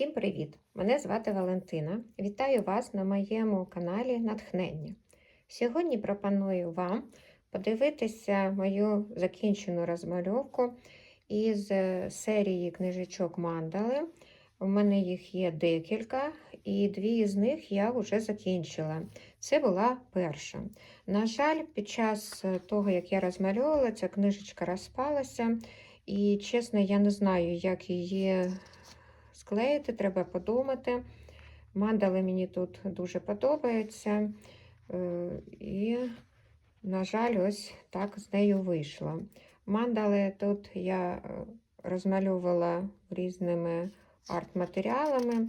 Всім привіт! Мене звати Валентина. Вітаю вас на моєму каналі Натхнення. Сьогодні пропоную вам подивитися мою закінчену розмальовку із е, серії книжечок мандали. У мене їх є декілька, і дві з них я вже закінчила. Це була перша. На жаль, під час е, того, як я розмальовувала, ця книжечка розпалася, і чесно, я не знаю, як її склеїти, треба подумати. Мандали мені тут дуже подобаються. Е, І, на жаль, ось так з нею вийшло. Мандали тут я е, розмальовувала різними арт-матеріалами,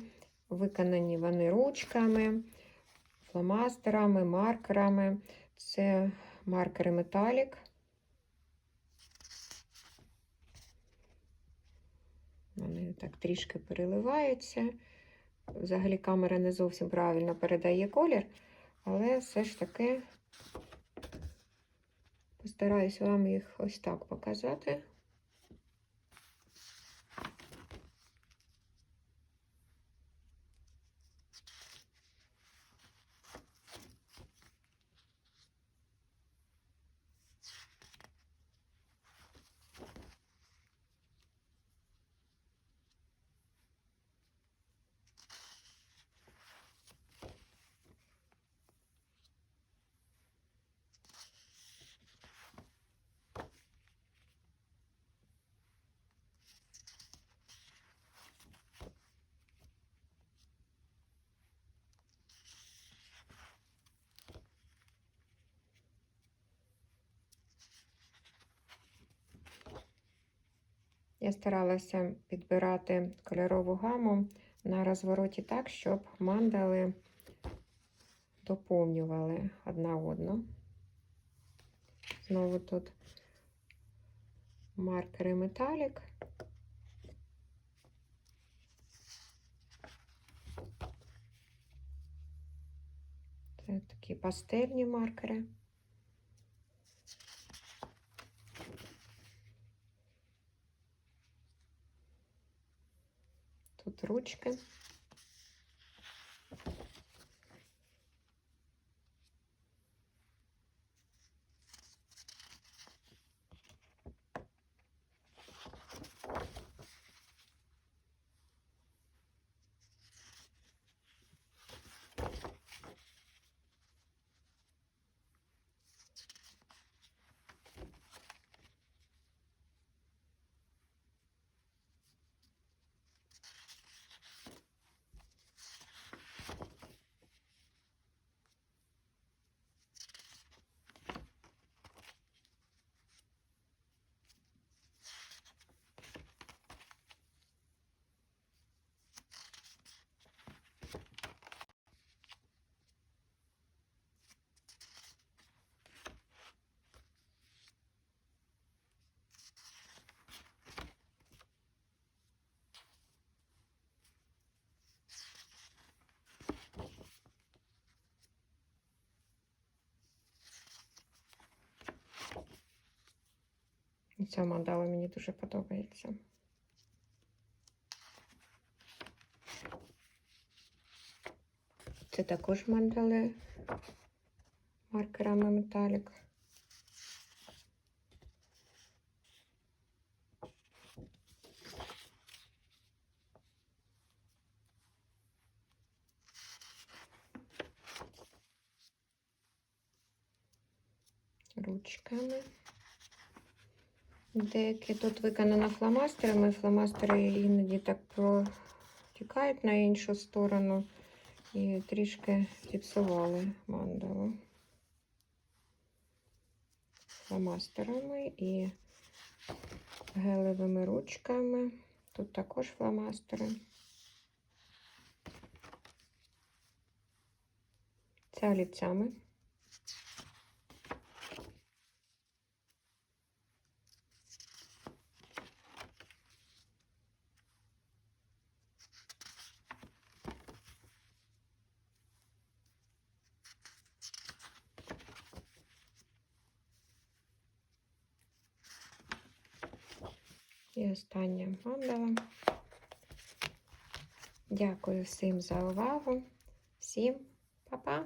виконані вони ручками, фломастерами, маркерами. Це маркери металік. Вони так трішки переливаються. Взагалі камера не зовсім правильно передає колір, але все ж таки постараюсь вам їх ось так показати. Я старалася підбирати кольорову гаму на розвороті так, щоб мандали доповнювали одна одну. Знову тут маркери металік. Це такі пастельні маркери. Тут ручки. Ця мандала мені дуже подобається. Це також мандали маркерами металік. Ручками. Деякі тут виконано фломастерами. Фломастери іноді так протікають на іншу сторону і трішки зіпсували мандалу. Фломастерами і гелевими ручками. Тут також фломастери. Це олівцями. І остання мандала. Дякую всім за увагу. Всім па-па!